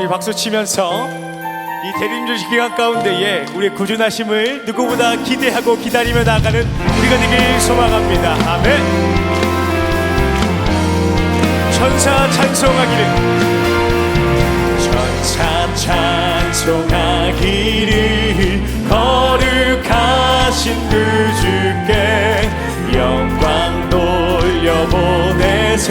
우리 박수 치면서 이 대림조시 기간 가운데에 우리의 구준하심을 누구보다 기대하고 기다리며 나가는 우리가 되길 소망합니다. 아멘. 천사 찬송하기를 천사 찬송하기를 거룩하신 그 주께 영광 돌려보내세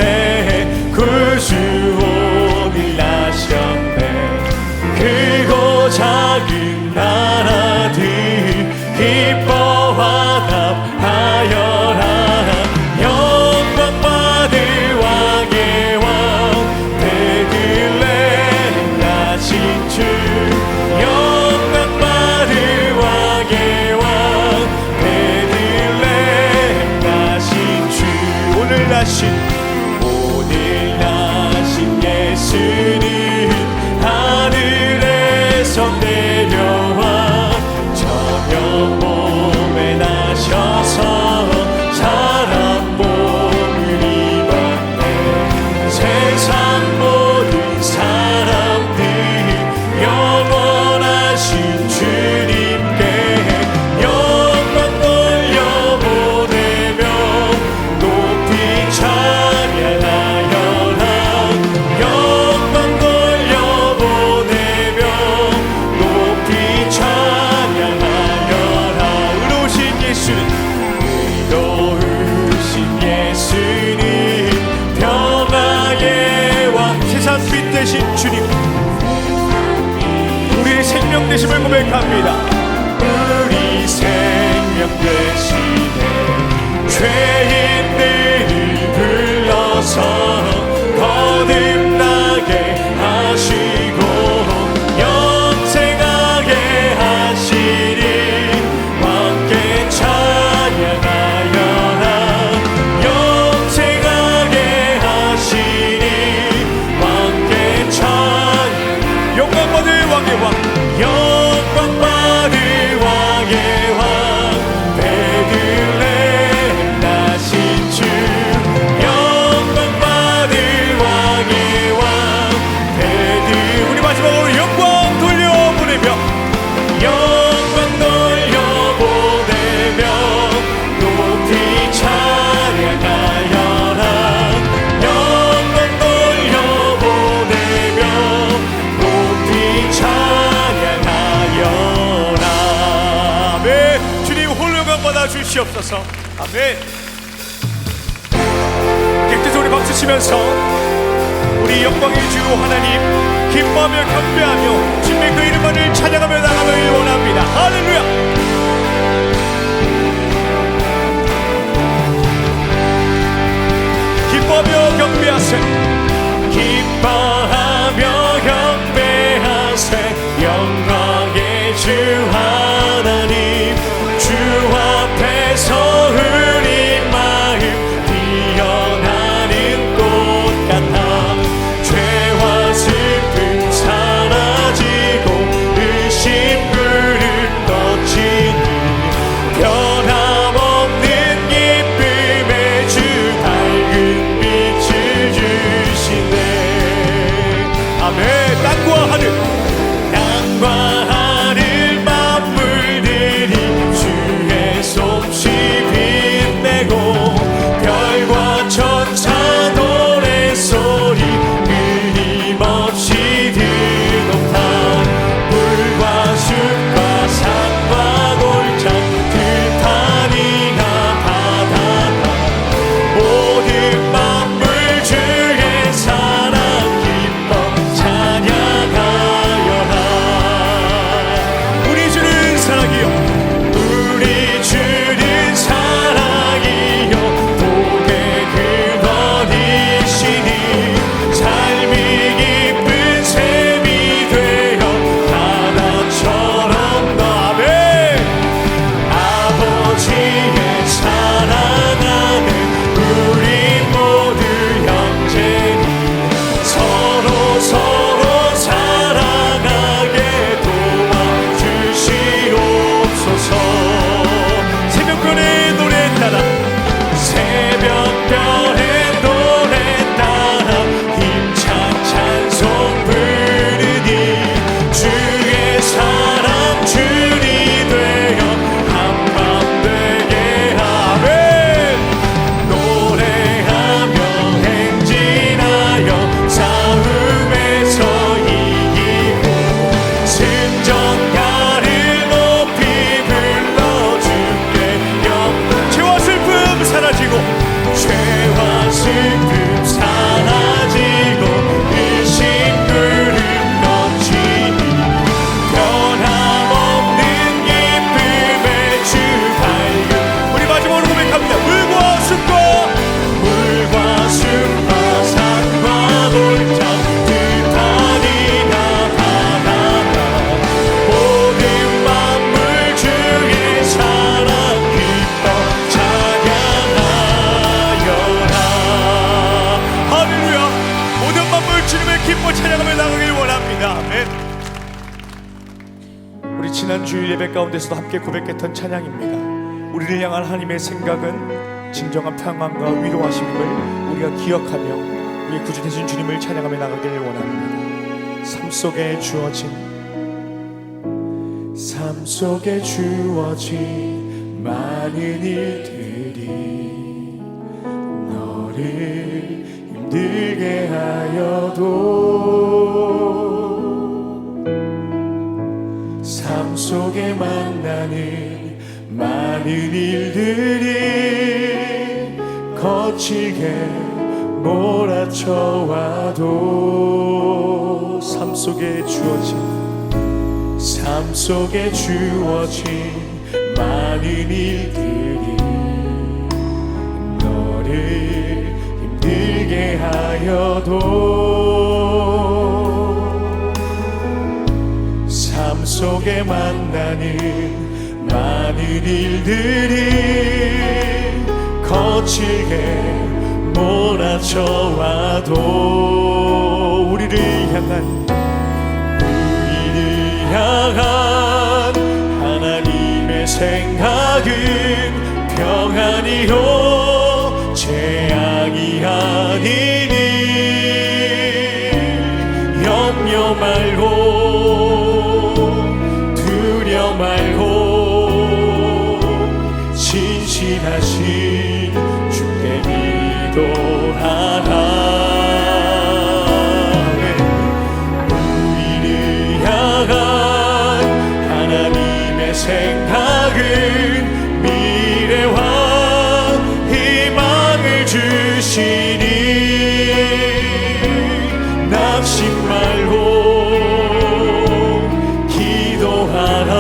생명 되심을 고백합니다. 우리 생명 되시네. 죄인들을 불러서 거듭 주시옵소서. 아멘. 객대서 우리 박수 치면서 우리 영광의 주 하나님 기뻐하며 경배하며 주님의 그 이름만을 찬양하며 나가길 원합니다. 할렐루야. 기뻐하며 경배하세 기뻐 지난 주일 예배 가운데서도 함께 고백했던 찬양입니다. 우리를 향한 하나님의 생각은 진정한 평안과 위로하심을 우리가 기억하며 우리 구주 되신 주님을 찬양하며 나가기를 원합니다. 삶 속에 주어진 삶 속에 주어진 많은 일들이 너를 힘들게 하여도 만나는 많은 일들이 거칠게 몰아쳐와도 삶 속에 주어진 삶 속에 주어진 많은 일들이 너를 힘들게 하여도 만나는 많은 일들이 거칠게 몰아쳐와도 우리를 향한 우리를 향한 하나님의 생각은 평안이요 재앙이 아니 생각은 미래와 희망을 주시니 낙심 말고 기도하라.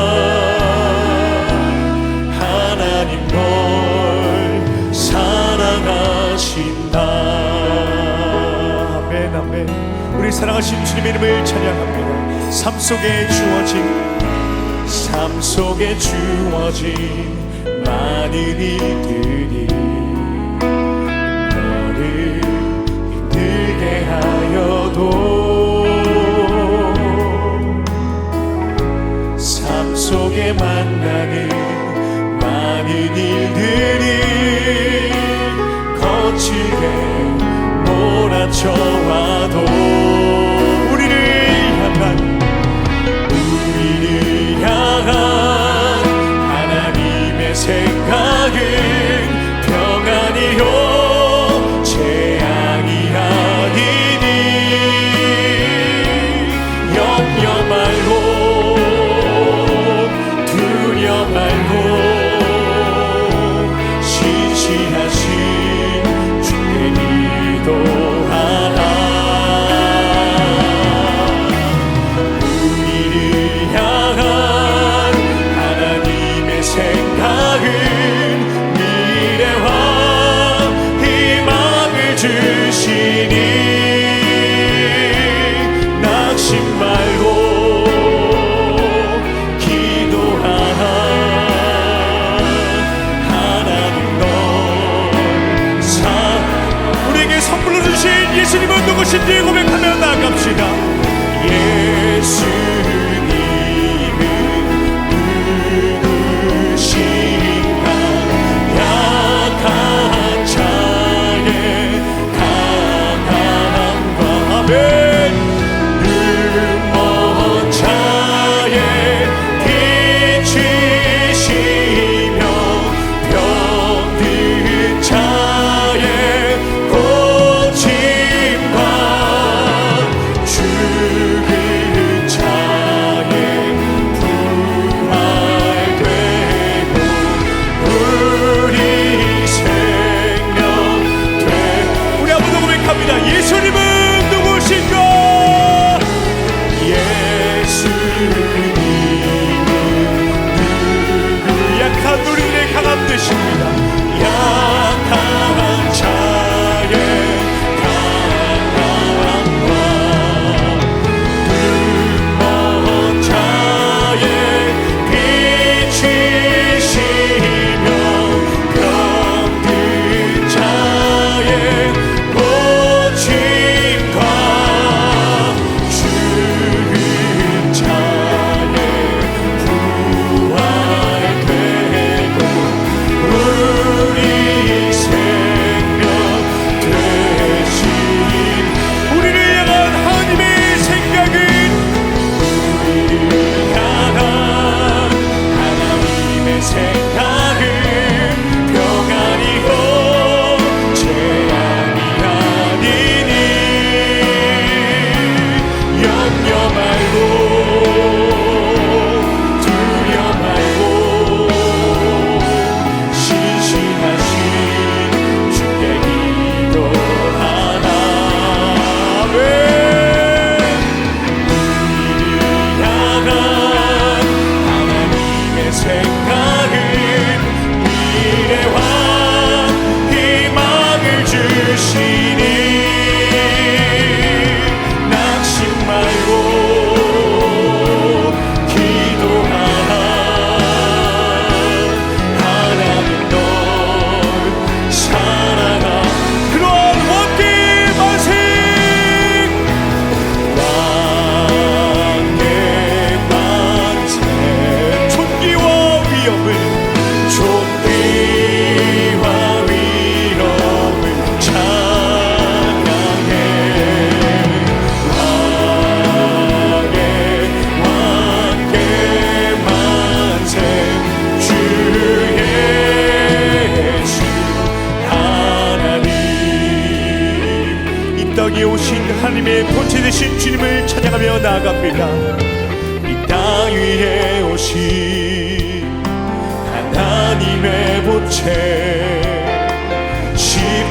하나님 널 사랑하신다. 아멘 아멘. 우리 사랑하신 주님의 이름을 찬양합니다. 삶 속에 주어진 삶 속에 주어진 많은 일들이 너를 힘들게 하여도 삶 속에 만나는 많은 일들이 거칠게 몰아쳐와 우리에게 선물로 주신 예수님은 누구신지 고백하며 나갑시다. 예수님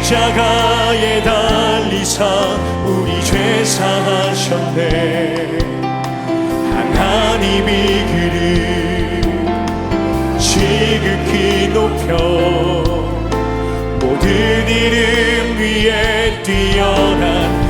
십자가에 달리사 우리 죄 사하셨네. 하나님이 그를 지극히 높여 모든 이름 위에 뛰어난